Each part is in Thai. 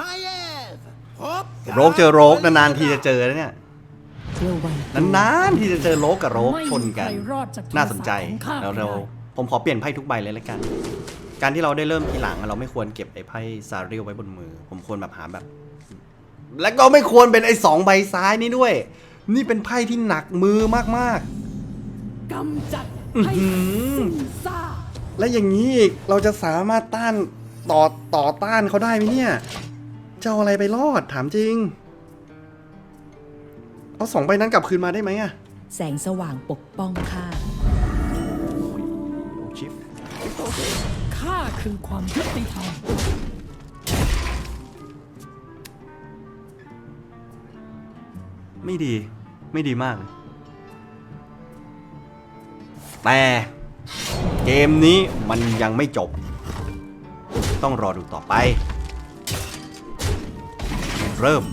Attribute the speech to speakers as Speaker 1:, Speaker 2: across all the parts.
Speaker 1: Maiev! Hop!
Speaker 2: โรกเจอโรกนานๆทีจะเจอนะเนี่ย
Speaker 3: ระวัง
Speaker 2: นานๆที่จะเจอโรกกับโรก
Speaker 4: ไม่
Speaker 2: ชนกัน
Speaker 4: มีใครรอดจาก
Speaker 2: น่าสนใจ
Speaker 4: โทรศัพท์ของข้า
Speaker 2: แล้วเรา
Speaker 4: ไม่ได้
Speaker 2: ผมขอเปลี่ยนไพ่ทุกใบเลยละกัน การที่เราได้เริ่มทีหลังอะเราไม่ควรเก็บไอ้ไพ่ซาริลไว้บนมือ ผมควรแบบหาแบบ และก็ไม่ควรเป็นไอ้สองใบซ้ายนี่ด้วย นี่เป็นไพ่ที่หนักมือมาก
Speaker 4: กำจัด
Speaker 2: อื้อ
Speaker 4: ให้
Speaker 2: หือ
Speaker 4: สิ้นซาก
Speaker 2: ๆและอย่างนี้อีกเราจะสามารถต้านต่อต่อต้านเขาได้ไหมเนี่ย จะเอาอะไรไปรอดถามจริง เอาสองใบนั้นกลับคืนมาได้ไหมอะ
Speaker 3: แสงสว่างปกป้องข้า
Speaker 2: ชิฟ
Speaker 4: ข้าคือความยุติธรรม
Speaker 2: ไม่ดีไม่ดีมากเลยแต่เกมนี้มันยังไม่จบ ต้องรอดูต่อไป เริ่ม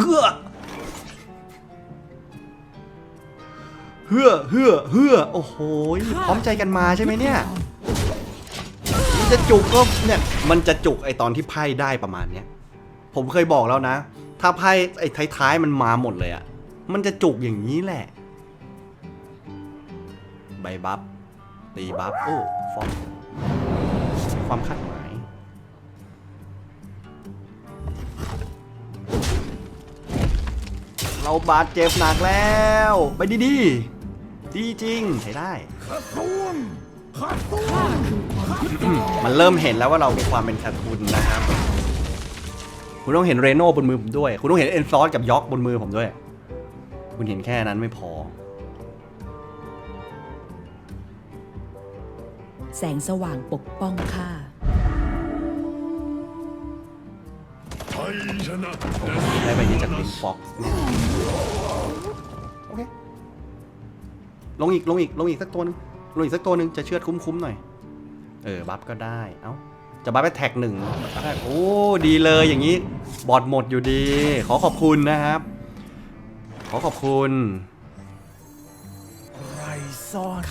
Speaker 2: เฮือเฮือเฮือเฮือโอ้โหพร้อมใจกันมาใช่ไหมเนี่ยมันจะจุกก็เนี่ยมันจะจุกไอตอนที่ไพ่ได้ประมาณเนี้ยผมเคยบอกแล้วนะ ถ้าไพ่ไอ้ท้ายๆมันมาหมดเลยอะ่ะมันจะจุกอย่างนี้แหละ ใบบัฟตีบัฟโอ้ฟอมความคาดหมาย เราบาดเจ็บหนักแล้ว ไปดีดีๆดีจริงใช้ได้
Speaker 4: ข้าคือความยุติธรรม
Speaker 2: มันเริ่มเห็นแล้วว่าเรามีความเป็นคาทุนนะครับ คุณต้องเห็นเรโน่บนมือผมด้วย คุณต้องเห็นเอนซอสกับย็อกบนมือผมด้วย คุณเห็นแค่นั้นไม่พอ
Speaker 3: แสงสว่างปกป้องข้า
Speaker 2: ได้ไปนี้จากลิงฟ็อกโอเคลงอีกลงอีกลงอีกสักตัวหนึงลงอีกสักตัวหนึงจะเชือดคุ้มๆหน่อย เออบัฟก็ได้ เอ้าจะบัฟไปแท็กหนึ่งโอ้ดีเลยอย่างนี้บอดหมดอยู่ดี ขอขอบคุณนะครับ ขอขอบคุณ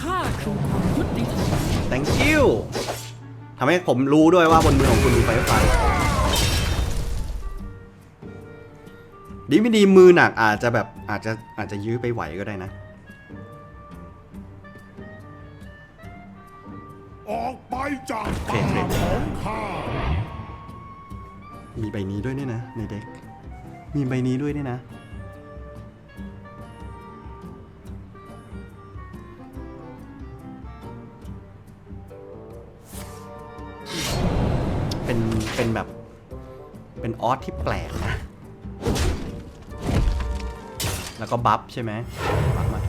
Speaker 4: ข้าคือความยุติ
Speaker 2: thank you ทำให้ผมรู้ด้วยว่าบนมือของคุณมีไฟฟ้า ดีไม่ดีมือหนักอาจจะแบบอาจจะอาจจะยื้อไปไหวก็ได้นะ
Speaker 5: ออกไปจาก
Speaker 2: เพลงเพลง
Speaker 5: ของข้า
Speaker 2: มีใบนี้ด้วยเนี่ยนะ ในเด็ก มีใบนี้ด้วยเนี่ยนะ เป็นเป็นแบบ เป็นออสที่แปลกนะ แล้วก็บัฟใช่ไหมบัฟมา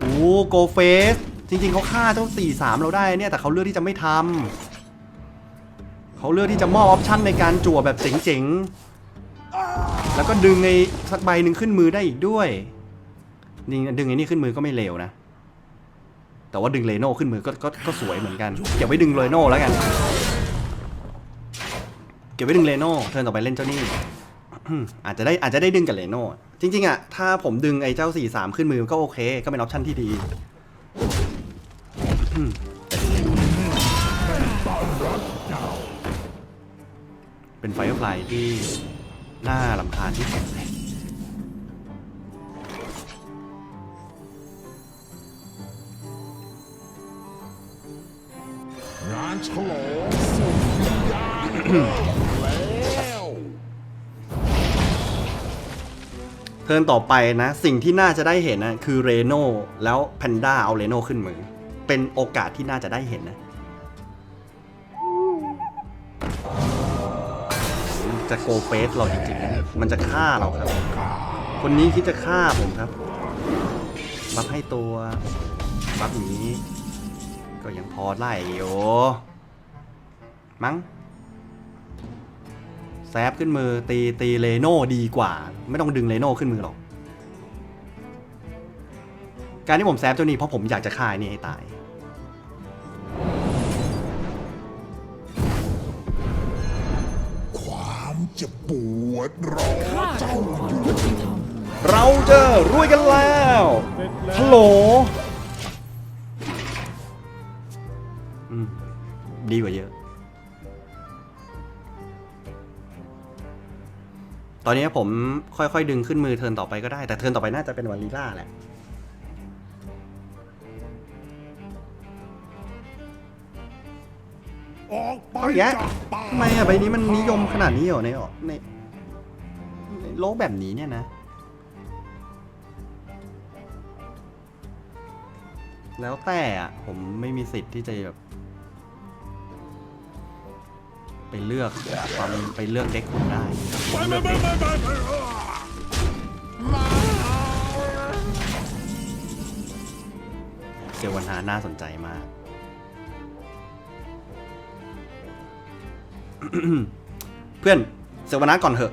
Speaker 2: โอ้โกเฟส จริงๆเขาฆ่าเจ้าสี่สามเราได้เนี่ย แต่เขาเลือกที่จะไม่ทำเขาเลือกที่จะมอบออปชั่นในการจั่วแบบเจ๋งๆ แล้วก็ดึงไอ้สักใบหนึ่งขึ้นมือได้อีกด้วยนี่ดึงไอ้นี่ขึ้นมือก็ไม่เลวนะ แต่ว่าดึงเลโน่ขึ้นมือก็ก็ก็สวยเหมือนกัน เก็บไว้ดึงเลโน่แล้วกัน เก็บไว้ดึงเลโน่เทิร์นต่อไปเล่นเจ้านี่ อาจจะได้อาจจะได้ดึงกับเลโน่จริง ๆอะถ้าผมดึงไอ้เจ้าสี่สามขึ้นมือก็โอเค ก็เป็นออปชั่นที่ดีเป็นไฟฟลายที่น่าลำคาญที่สุดเลย
Speaker 5: งานฉลองสุดยอด
Speaker 2: ทิร์นต่อไปนะ สิ่งที่น่าจะได้เห็นนะคือเรโน่แล้วแพนด้าเอาเรโน่ขึ้นมือ เป็นโอกาสที่น่าจะได้เห็นนะ จะโกเฟสเราจริงๆนะมันจะฆ่าเราครับ คนนี้คิดจะฆ่าผมครับ บัฟให้ตัวบัฟอย่างนี้ ก็ยังพอไล่อยู่มั้ง แซฟขึ้นมือตีตีเลโน่ดีกว่า ไม่ต้องดึงเลโน่ขึ้นมือหรอก การที่ผมแซฟเจ้านี้เพราะผมอยากจะฆ่าไอ้นี่ให้ตาย
Speaker 5: ความเจ็บปวดรอ
Speaker 4: ข้า
Speaker 5: เจ้า
Speaker 4: คือความ
Speaker 5: อยู่
Speaker 4: ยุติธรรม
Speaker 2: เราจะรวยกันแล้วฮัลโหลอืมดีกว่าเยอะ ตอนนี้ผมค่อยๆดึงขึ้นมือเทิร์นต่อไปก็ได้ แต่เทิร์นต่อไปน่าจะเป็นวาลีล่าแหละ
Speaker 5: ออกไป
Speaker 2: เอาอย่างเงี้ย
Speaker 5: จากป่า
Speaker 2: ทำไมอะใบนี้มันนิยมขนาดนี้เหรอในในในโลกแบบนี้เนี่ยนะ แล้วแต่อะผมไม่มีสิทธิ์ที่จะแบบ ไปเลือกความไปเลือกเด็กผมได้ผมเลือกเด็กเซลวันฮาน่าสนใจมาก เพื่อนเซวนาก่อนเถอะ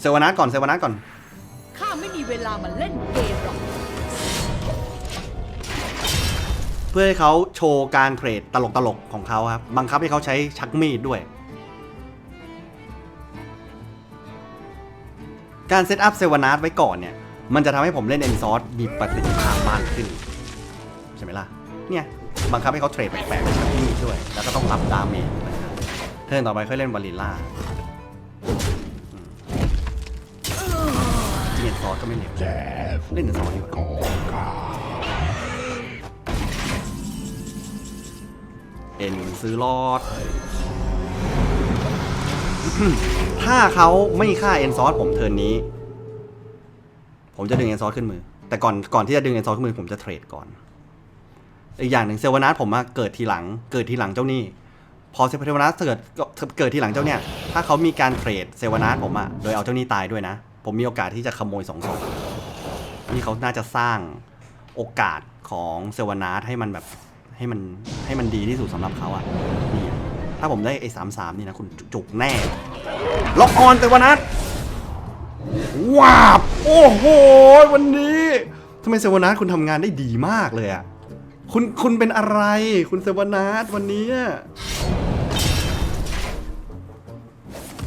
Speaker 2: เซวนาก่อนเซวนาก่อน
Speaker 4: ข้าไม่มีเวลามาเล่นเกมหรอก
Speaker 2: พื่อให้เขาโชว์การเทรดตลกๆของเขาครับ บังคับให้เขาใช้ชักมีดด้วย การเซตอัพเซวนาร์ไว้ก่อนเนี่ย มันจะทำให้ผมเล่นเอนซอร์มีประสิทธิภาพมากขึ้น ใช่ไหมล่ะ เนี่ย บังคับให้เขาเทรดแปลกๆชักมีดด้วย แล้วก็ต้องรับดาเมจเทิร์นต่อไปค่อยเล่นวาลิล่าเอนซอร์ก็ไม่เหลวเล่นเอนซอร์ดีกว่า เอ็นซื้อรอด ถ้าเขาไม่ฆ่าเอ็นซอสผมเทิร์นนี้ ผมจะดึงเอ็นซอสขึ้นมือ แต่ก่อนก่อนที่จะดึงเอ็นซอสขึ้นมือผมจะเทรดก่อน อีกอย่างหนึ่งเซลวนาสผมอะเกิดทีหลัง เกิดทีหลังเจ้านี้พอเซลวนาสเกิดเกิดทีหลังเจ้าเนี่ย ถ้าเขามีการเทรดเซลวนาสผมอะโดยเอาเจ้านี้ตายด้วยนะ ผมมีโอกาสที่จะขโมยสองศพนี่เขาน่าจะสร้างโอกาสของเซลวนาสให้มันแบบ ให้มันให้มันดีที่สุดสำหรับเขาอะนี่อะถ้าผมได้ไอ้สามสามนี่นะคุณจุกแน่ ล็อกออนแต่วันนั้นว้าบโอ้โห วันนี้ทำไมเซวนาสคุณทำงานได้ดีมากเลยอะคุณคุณเป็นอะไร คุณเซวนาสวันนี้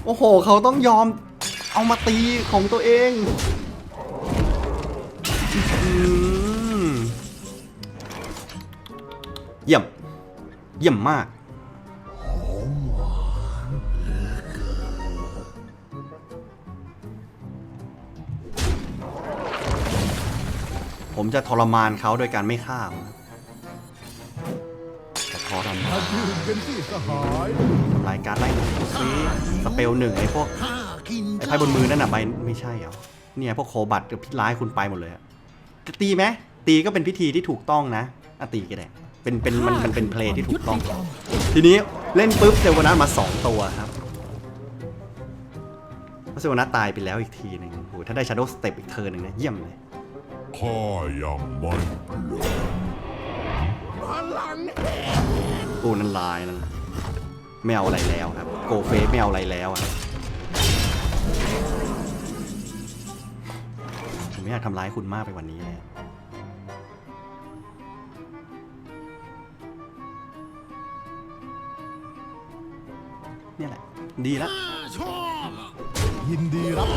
Speaker 2: โอ้โห เขาต้องยอมเอามาตีของตัวเอง ยี่ยม เยี่ยมมาก ผมจะทรมานเขาโดยการไม่ฆ่าจะทรมาน
Speaker 5: ดื่าย
Speaker 2: ทำลายการไล่ซิสเปลหนึ่งไอ้พวกไอ้ไพ่บนมือนั่นน่ะใบไม่ใช่เหรอเนี่ยพวกโคบัตกับพิษร้ายคุณไปหมดเลยอะจะตีไหมตีก็เป็นพิธีที่ถูกต้องนะอะตีก็ได้ เป็นเป็นมันมันเป็นเพลงที่ถูกต้อง ทีนี้เล่นปุ๊บเซลวนามาสองตัวครับเพราะเซลวนาตายไปแล้วอีกทีหนึ่งโอ้โหถ้าได้ชาร์โดสเต็ปอีกเทิร์นหนึ่งนะเยี่ยมเลย
Speaker 5: ข้ายังไม่เปลี่ยน
Speaker 1: พลัง
Speaker 2: กูนั่นลายนั่นน่ะไม่เอาอะไรแล้วครับ โกเฟสไม่เอาอะไรแล้วอะผมไม่อยากทำร้ายคุณมากไปกว่านี้เลย ดีแล้ว
Speaker 1: ชอบ
Speaker 5: ยินดีรับ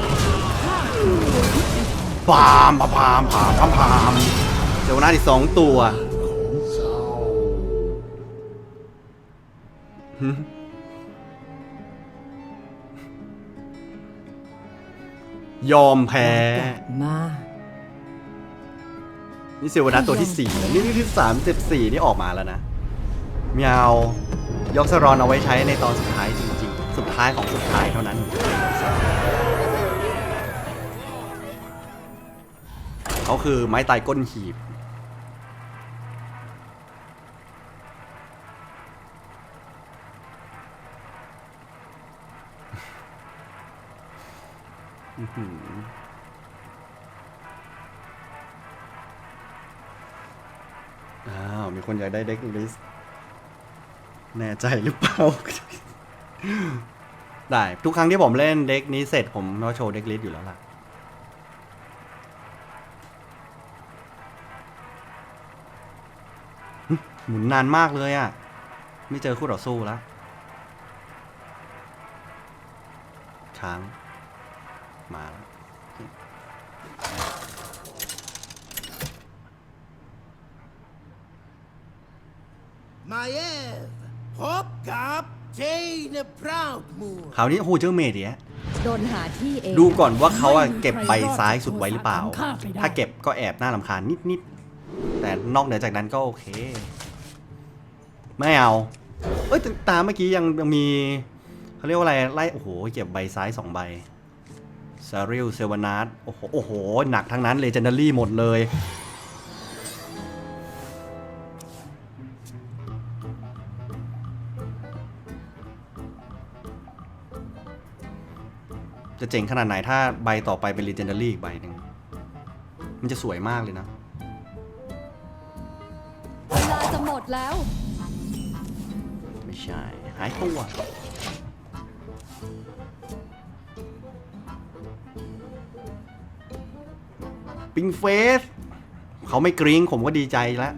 Speaker 2: ปามปามปามปามปามปามเจ้าหน้าที่สองตัว
Speaker 5: เจ้า
Speaker 2: ยอมแพ้
Speaker 3: กลับมา
Speaker 2: นี่เซลวนาตัวที่สี่แล้วนี่นี่ที่สามสิบสี่นี่ออกมาแล้วนะเมียวยกสรอนเอาไว้ใช้ในตอนสุดท้ายจริงๆ สุดท้ายของสุดท้ายเท่านั้นเขาคือไม้ตายก้นหีบอื้อหืออ้าว มีคนอยากได้เด็กลิสแน่ใจหรือเปล่า ได้ ทุกครั้งที่ผมเล่นเด็กนี้เสร็จผมก็โชว์เด็กลิสอยู่แล้วล่ะ หมุนนานมากเลยอะ่ะ ไม่เจอคู่ต่อสู้แล้วค้าง มาแล้ว
Speaker 1: มาเยฟพบกับ
Speaker 2: คราวนี้โอ้โหเจอเมดเนี่ย
Speaker 3: โดนหาที่เอง
Speaker 2: ดูก่อนว่าเขาอะเก็บใบซ้ายสุดไว้หรือเปล่า
Speaker 4: ข้าไปได้
Speaker 2: ถ้าเก็บก็แอบน่าลำคาญนิดๆ แต่นอกเหนือจากนั้นก็โอเค ไม่เอา เอ้ยแต่ตามเมื่อกี้ยังยังมีเขาเรียกว่าอะไรไล่โอ้โหเก็บใบซ้ายสองใบซาริลเซวานาสโอ้โหโอ้โห หนักทั้งนั้นเลเจนดารี่หมดเลย จะเจ๋งขนาดไหนถ้าใบต่อไปเป็น Legendary อีกใบหนึ่งมันจะสวยมากเลยนะ
Speaker 3: เวลาจะหมดแล้ว
Speaker 2: ไม่ใช่ หายตัว ปิงเฟส เขาไม่กริ้งผมก็ดีใจแล้ว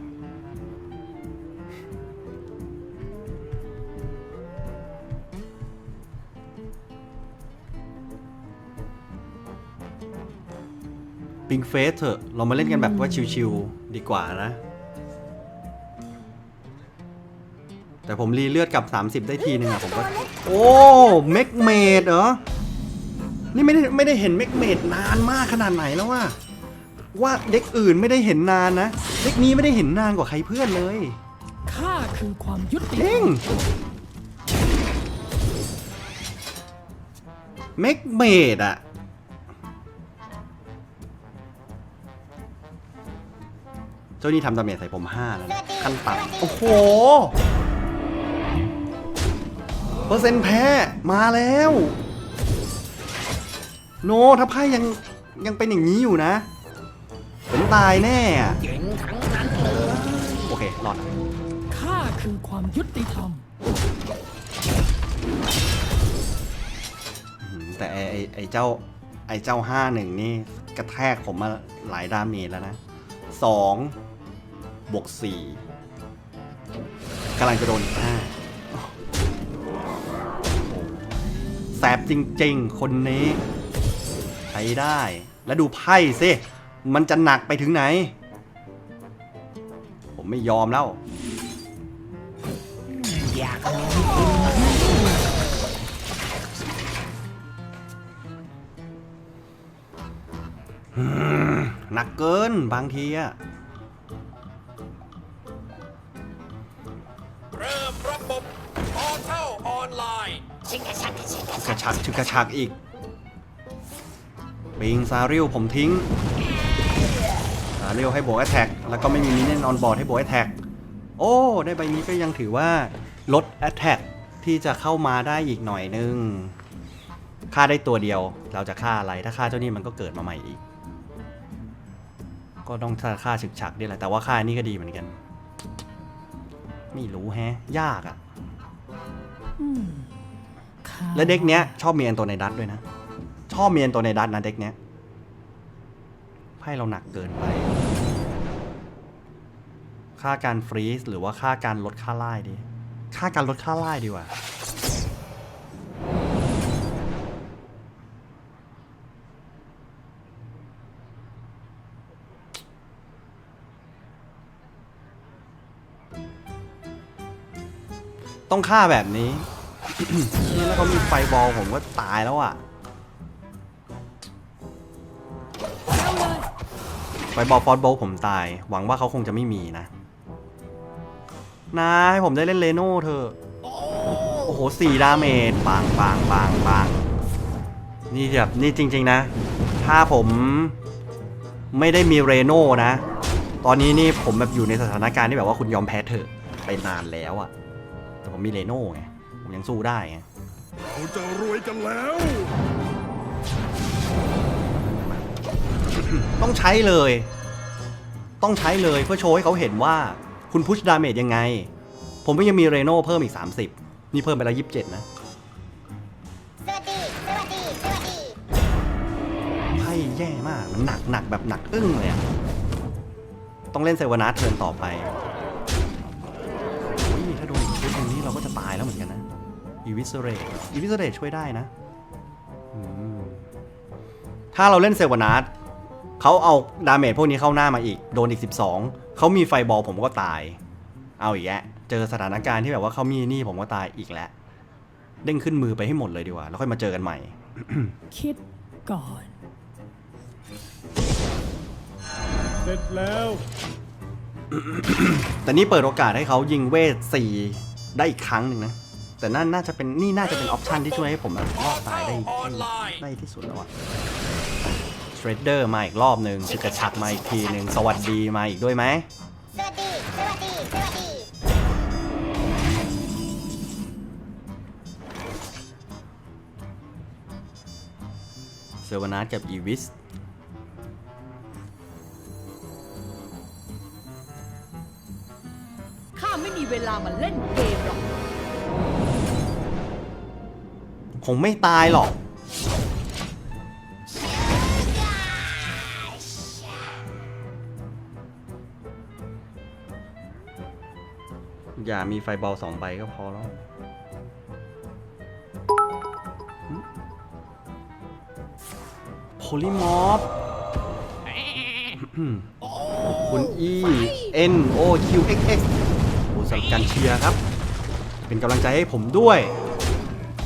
Speaker 2: ปิงเฟสเถอะ เรามาเล่นกันแบบว่าชิวๆดีกว่านะ แต่ผมรีเลือดกับ 30 ได้ทีนึงอะผมก็ โอ้เมกเมดเหรอ นี่ไม่ได้ไม่ได้เห็นเมกเมดนานมากขนาดไหนแล้วว่าว่าเด็กอื่นไม่ได้เห็นนานนะ เด็กนี้ไม่ได้เห็นนานกว่าใครเพื่อนเลย
Speaker 4: ข้าคือความยุติธร
Speaker 2: เด้
Speaker 4: รงม
Speaker 2: เมกเมดอะ เจ้านี่ทำดาเมจใส่ผม5แล้วนะขั้นต่ำโอ้โห เปอร์เซ็นต์แพ้มาแล้ว โนถ้าไพ่ยังยังเป็นอย่างนี้อยู่นะ ผมตายแน่อะโอเค รอด
Speaker 4: ข้าคือความยุติธรรม
Speaker 2: อืมแต่ไอไอ้ไอเจ้าไอเจ้าห้าหนึ่งนี่กระแทกผมมาหลายดาเมจแล้วนะ สองบวกสี่กำลังจะโดนอีกห้าแสบจริงๆ คนนี้ ใช้ได้ แล้วดูไพ่สิ มันจะหนักไปถึงไหน ผมไม่ยอมแล้วหนัก เกินบางทีอะ
Speaker 5: เริ่มระบบออเท่าออนไลน์
Speaker 2: กระชักชึกกระชักอีก ปิงซาริลผมทิ้งซาริลให้โบกแอตแทกแล้วก็ไม่มีมินเนี่ยนอนบอร์ดให้โบกแอตแทกโอ้ ได้ใบนี้ก็ยังถือว่าลดแอตแทกที่จะเข้ามาได้อีกหน่อยนึง ฆ่าได้ตัวเดียว เราจะฆ่าอะไร ถ้าฆ่าเจ้านี่มันก็เกิดมาใหม่อีก ก็ต้องฆ่าฉึกฉักนี่แหละแต่ว่าฆ่านี่ก็ดีเหมือนกัน ไม่รู้แฮะ ยากอะ
Speaker 4: ข้า
Speaker 2: และเด็กเนี้ย ชอบมีแอนโตในดัตด้วยนะ ชอบมีแอนโตในดัตนะเด็กเนี้ยไพ่เราหนักเกินไป ค่าการฟรีซหรือว่าค่าการลดค่าไล่ดี ค่าการลดค่าไล่ดีกว่า ฆ่าแบบนี้นี่แล้วเขามีไฟบอลผมก็ตายแล้วอะ ไฟบอลฟอสโบลผมตาย หวังว่าเขาคงจะไม่มีนะนาให้ผมได้เล่นเลโน่เถอะโอ้โหสี่ดาเมจบางบางบางบางนี่แบบนี่จริง ๆนะ ถ้าผมไม่ได้มีเรโน่นะ ตอนนี้นี่ผมแบบอยู่ในสถานการณ์ที่แบบว่าคุณยอมแพ้เถอะไปนานแล้วอะ แต่ผมมีเรโน่ไง ผมยังสู้ได้ไง
Speaker 5: เราจะรวยกันแล้ว
Speaker 2: ต้องใช้เลย ต้องใช้เลยเพื่อโชว์ให้เขาเห็นว่าคุณพุชดาเมจยังไง ผมก็ยังมีเรโน่เพิ่มอีก 30 นี่เพิ่มไปแล้ว27 นะ
Speaker 6: สวัสดีสวัสดีสวัสดี
Speaker 2: ไพ่แย่มาก มันหนักหนักแบบหนักอึ้งเลยอะต้องเล่นเซวานาเทิร์นต่อไป วิสเรตอีวิสเรตช่วยได้นะอืมถ้าเราเล่นเซวานาเขาเอาดาเมจพวกนี้เข้าหน้ามาอีก โดนอีก 12 เขามีไฟบอลผมก็ตาย เอาอีกแล้วเจอสถานการณ์ที่แบบว่าเขามีนี่ผมก็ตายอีกแล้ว เด้งขึ้นมือไปให้หมดเลยดีกว่า แล้วค่อยมาเจอกันใหม่
Speaker 4: คิดก่อน
Speaker 5: เสร็จแล้ว
Speaker 2: แต่นี่เปิดโอกาสให้เขายิงเวทสี่ได้อีกครั้งหนึ่งนะ แต่นั่นน่าจะเป็นนี่น่าจะเป็นออปชันที่ช่วยให้ผมแบบรอดตายได้ได้ที่สุดแล้วอะเทรดเดอร์มาอีกรอบหนึ่งจึกกระชักมาอีกทีหนึ่งสวัสดีมาอีกด้วยไหม
Speaker 6: สวัสดีสวัสดีสวัสดี
Speaker 2: เซอร์วานาสกับอีวิส
Speaker 3: ข้าไม่มีเวลามาเล่นเกม หรอก
Speaker 2: คงไม่ตายหรอก อย่ามีไฟบอลสองใบก็พอแล้วโพลิมอฟคุณ E N O Q X X โอ้สำหรับการเชียร์ครับ เป็นกำลังใจให้ผมด้วย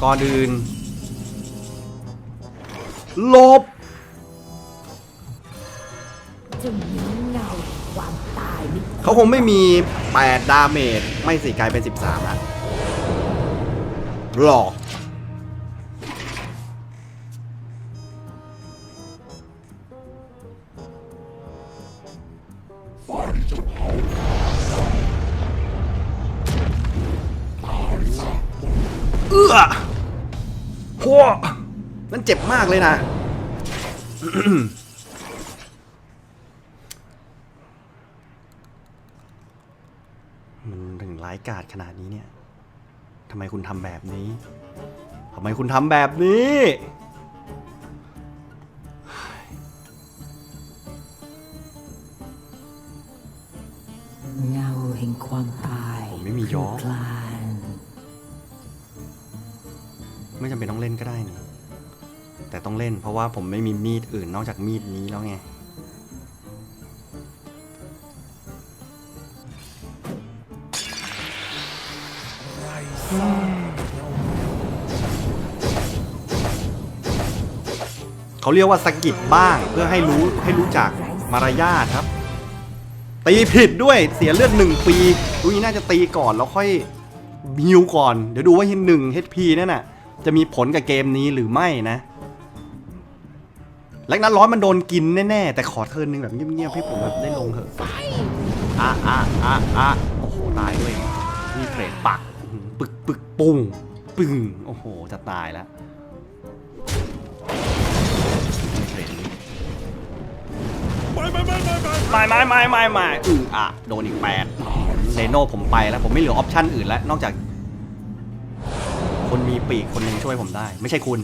Speaker 2: ก่อนอื่นหลบ
Speaker 3: จะมีเงาความตายม่
Speaker 2: เขาคงไม่มี 8 ดาเมจ ไม่สิกลายเป็น 13ละหลอกเอื้อ พวกนั่นเจ็บมากเลยนะ มันถึงร้ายกาจขนาดนี้เนี่ยทำไมคุณทำแบบนี้ทำไมคุณทำแบบนี้
Speaker 4: เงาแห่งความตาย
Speaker 2: ผมไม่มีย้อ
Speaker 4: ค
Speaker 2: ไม่จำเป็นต้องเล่นก็ได้นี่ แต่ต้องเล่นเพราะว่าผมไม่มีมีดอื่นนอกจากมีดนี้แล้วไง เขาเรียกว่าสกิดบ้างเพื่อให้รู้ให้รู้จักมารยาทครับ ตีผิดด้วยเสียเลือดหนึ่งปีดูนี่น่าจะตีก่อนแล้วค่อยบิวก่อน เดี๋ยวดูว่าหนึ่ง HP นั่นน่ะ จะมีผลกับเกมนี้หรือไม่นะแล็กนั้นร้อยมันโดนกินแน่ๆ แต่ขอเทิร์นหนึ่งแบบเงียบๆให้ผมแบบได้ลงเถอะอะอะอะอะโอ้โหตายด้วยนี่เทรดปักอื้อหือปึกปึกปุ้งปึ้งโอ้โห จะตายแล้วนี่เทรดนี้
Speaker 5: ไม่ไม่ไม่ไม่ไม่
Speaker 2: ไม่ไม่ไม่ไม่ไม่อืออะโดนอีกแปดเดโน่ผมไปแล้วผมไม่เหลือออปชั่นอื่นแล้ว นอกจาก คนมีปีกคนหนึ่งช่วยผมได้ ไม่ใช่คุณ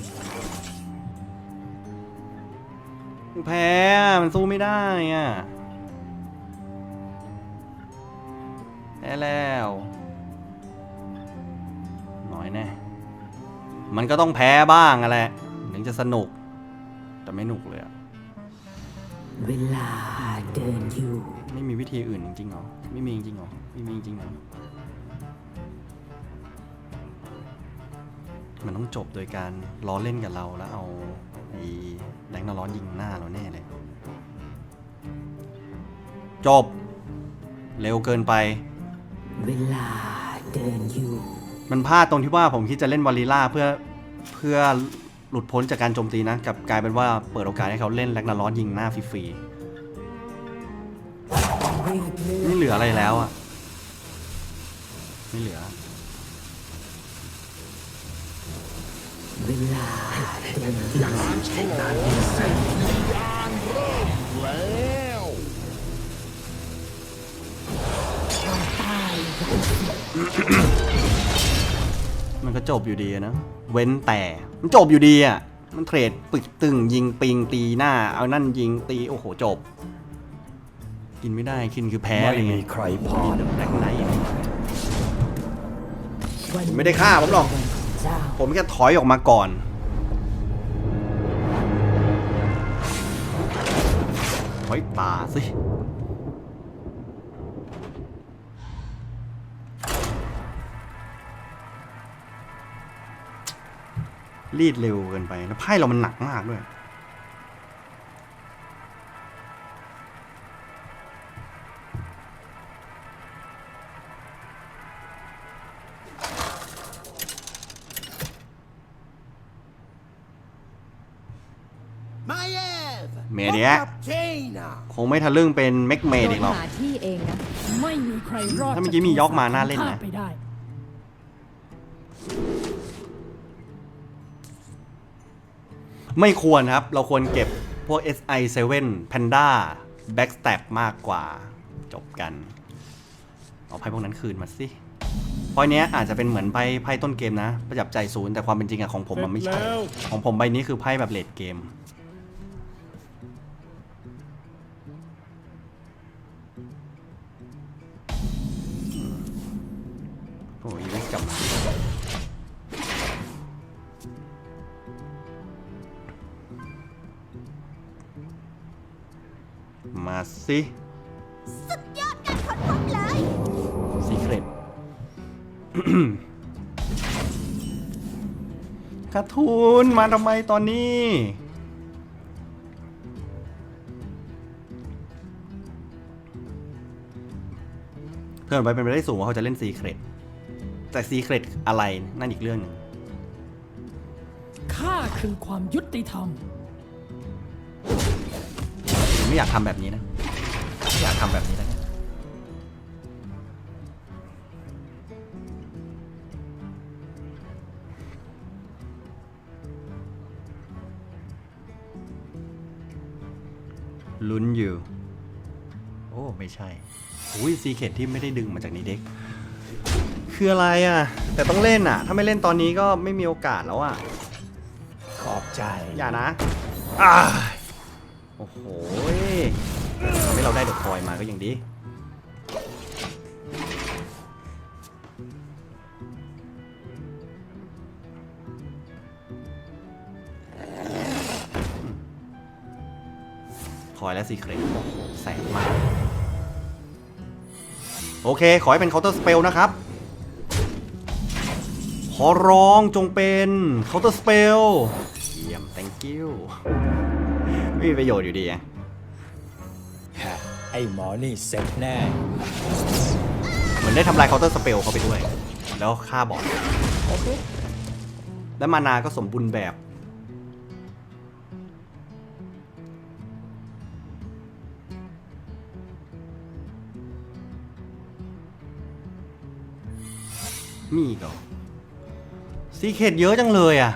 Speaker 2: แพ้อะมันสู้ไม่ได้อะแพ้แล้วน้อยแน่มันก็ต้องแพ้บ้างอะแหละถึงจะสนุก แต่ไม่หนุกเลยอะ
Speaker 4: เวลาเดินอยู่
Speaker 2: ไม่มีวิธีอื่นจริงๆเหรอ ไม่มีจริงๆเหรอ ไม่มีจริงๆเหรอ มันต้องจบโดยการล้อเล่นกับเราแล้วเอาไอ้แรงน้าร้อนยิงหน้าเราแน่เลย จบ เร็วเกินไป
Speaker 4: เวลาเดินอยู่
Speaker 2: มันพลาดตรงที่ว่าผมคิดจะเล่นวอลลีล่าเพื่อเพื่อหลุดพ้นจากการโจมตีนะกลับกลายเป็นว่าเปิดโอกาสให้เขาเล่นแรงนาร้อนยิงหน้าฟรีๆไม่เหลืออะไรแล้วอะ ไม่เหลือ
Speaker 4: ลาเดินอยู่
Speaker 5: การฉลองเสร็จวิญญาณเริ่มแล้ว
Speaker 4: ตาย
Speaker 2: มันก็จบอยู่ดีอะนะ เว้นแต่ มันจบอยู่ดีอะ มันเทรดปึกตึงยิงปิงตีหน้า เอานั่นยิงตีโอ้โหจบ กินไม่ได้กินคือแพ้เลยไง
Speaker 7: ไม่มีใครพอ
Speaker 2: มีแต่แรงไหน
Speaker 4: วัน
Speaker 2: ไม่ได้ฆ่าผมหรอก
Speaker 4: เจ้า
Speaker 2: ผมแค่ถอยออกมาก่อน ถอยป่าสิ รีดเร็วเกินไป แล้วไพ่เรามันหนักมากด้วย งไม่ทะลึ่งเป็นแม็กเมด
Speaker 3: โด
Speaker 2: อี
Speaker 3: น
Speaker 2: กหรอก
Speaker 3: หาที่เองนะ
Speaker 4: ไม่มีใครรอด
Speaker 2: ถ้าเมื่อกี้มียอกมาน่าเล่นนะ
Speaker 4: ข้ไปได้
Speaker 2: ไม่ควรครับ เราควรเก็บพวก SI7 Panda Backstab มากกว่า จบกัน เอาไพ่พวกนั้นคืนมาสิเพราะเนี้ยอาจจะเป็นเหมือนไพ่ไพ่ต้นเกมนะ ประจับใจศูนย์แต่ความเป็นจริงอะของผมมันไม่ใช่ของผมใบนี้คือไพ่แบบเลดเกม ลับมามาสิ
Speaker 6: สุดยอดการค้นพบเลย
Speaker 2: ซีเครตคาทูนมาทำไมตอนนี้เพื่อนไปเป็นไปได้สูงว่าเขาจะเล่นซีเครต แต่ซีเครตอะไรนั่นอีกเรื่องหนึ่ง
Speaker 4: ข้าคือความยุติธรรม
Speaker 2: ไม่อยากทำแบบนี้นะไม่อยากทำแบบนี้นะลุ้นอยู่ โอ้ ไม่ใช่อุ้ยซีเคทที่ไม่ได้ดึงมาจากนี้เด็ก คืออะไรอะ แต่ต้องเล่นอะ ถ้าไม่เล่นตอนนี้ก็ไม่มีโอกาสแล้วอะ
Speaker 5: ขอบใจ
Speaker 2: อย่านะอ้ายโอ้โหทำให้เราได้เดอะคอยมาก็ยังดี คอยและซีเครตโอ้โหแสงมาก โอเค ขอให้เป็นเคาน์เตอร์สเปลนะครับ ขอร้องจงเป็นเคาน์เตอร์สเปลเยี่ยม thank you ไม่มีประโยชน์อยู่ดีอะ
Speaker 5: ไอ้หมอนี่เสร็จแน่
Speaker 2: เหมือนได้ทำลายเคาน์เตอร์สเปลเข้าไปด้วย แล้วฆ่าบอสและมานาก็สมบูรณ์แบบ มีอีกเหรอ ซีเคดเยอะจังเลยอะ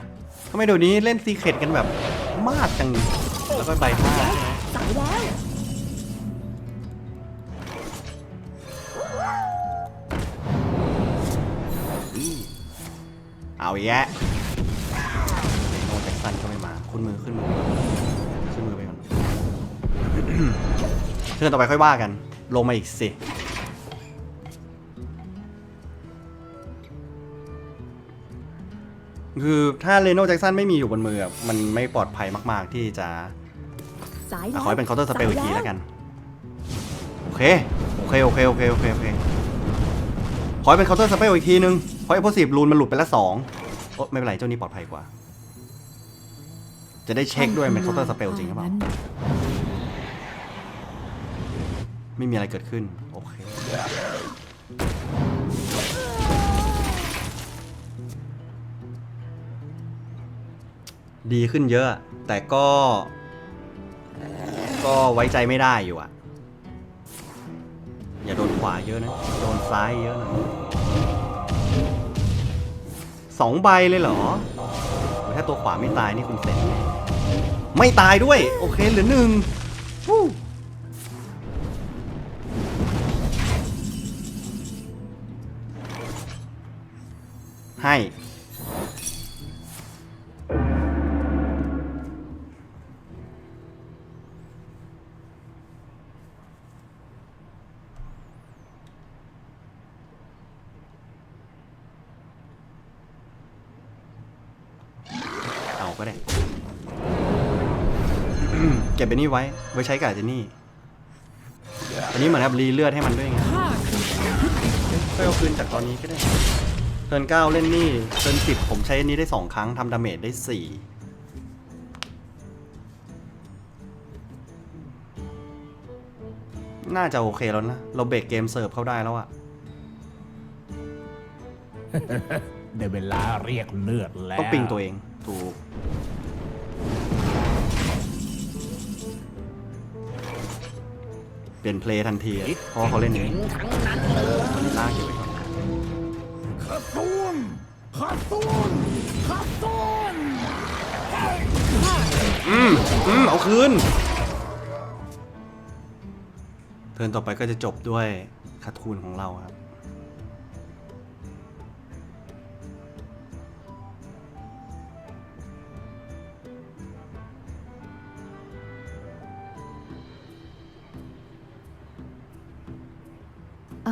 Speaker 2: ทำไมเดี๋ยวนี้เล่นซีเคดกันแบบมากจังแล้วก็ใบห้า
Speaker 3: สายแล้ว
Speaker 2: เอาแยะโนแจ็คสันก็ไม่มาขึ้นมือขึ้นมือขึ้นมือไปก่อนเทือนต่อไปค่อยว่ากัน ลงมาอีกสิ คือถ้าเลโนแจ็คสันไม่มีอยู่บนมืออะมันไม่ปลอดภัยมาก ๆ ที่จะ
Speaker 3: สาย
Speaker 2: อะ
Speaker 3: แล้ว
Speaker 2: ขอให้เป็นเคาน์เตอร์สเปลอีกทีแล้วกัน โอเค โอเค โอเค โอเค โอเค โอเค ขอให้เป็นเคาน์เตอร์สเปลอีกทีนึง เพราะไอ้พวกสีบรูนมันหลุดไปละสองโอ๊ะไม่เป็นไร เจ้านี้ปลอดภัยกว่า จะได้เช็คด้วยมันเป็นเคาน์เตอร์สเปลจริงหรือเปล่า ไม่มีอะไรเกิดขึ้น โอเค ดีขึ้นเยอะ แต่ก็ ก็ไว้ใจไม่ได้อยู่อะอย่าโดนขวาเยอะนะ โดนซ้ายเยอะนะสองใบเลยเหรอ ถ้าตัวขวาไม่ตายนี่คุณเสร็จแน่ไม่ตายด้วย โอเคเหลือหนึ่งให้ นี่ไว้ ไว้ใช้กับอาเจนี่อันนี้เหมือนครับรีเลือดให้มันด้วยไง
Speaker 4: ข้าคือ
Speaker 2: ค่อยเอาคืนจากตอนนี้ก็ได้เทิร์นเก้าเล่นนี่เทิร์นสิบผมใช้อันนี้ได้สองครั้งทำดาเมจได้สี่น่าจะโอเคแล้วนะ เราเบรกเกมเสิร์ฟเข้าได้แล้วอะ
Speaker 1: ได้เวลาเรียกเลือดแล้ว
Speaker 2: ต้องปิงตัวเอง ถูก เปลี่ยนเพลย์ทันทีอะเพราะว่าเขาเล่นอย่างนี้ตอนนี้ล่างเก็บไว้ก่อน
Speaker 1: ข้าตูนข้าตูนข้าตูน
Speaker 2: อืมอืมเอาคืนเทิร์นต่อไปก็จะจบด้วยคาทูนของเราครับ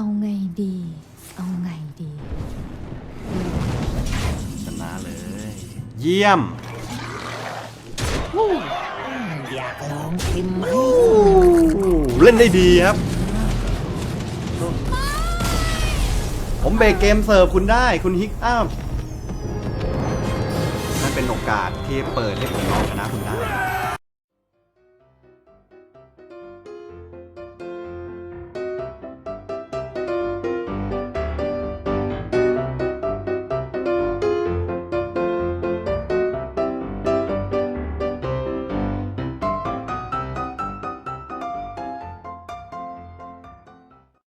Speaker 3: เอาไงดี เอาไงดี
Speaker 2: ชนะเลย เยี่ยม
Speaker 8: อยากลองชิมไหม
Speaker 2: เล่นได้ดีครับ ผมเบรกเกมเสิร์ฟคุณได้คุณฮิกอัพนั่นเป็นโอกาสที่เปิดให้ผมเอาชนะคุณได้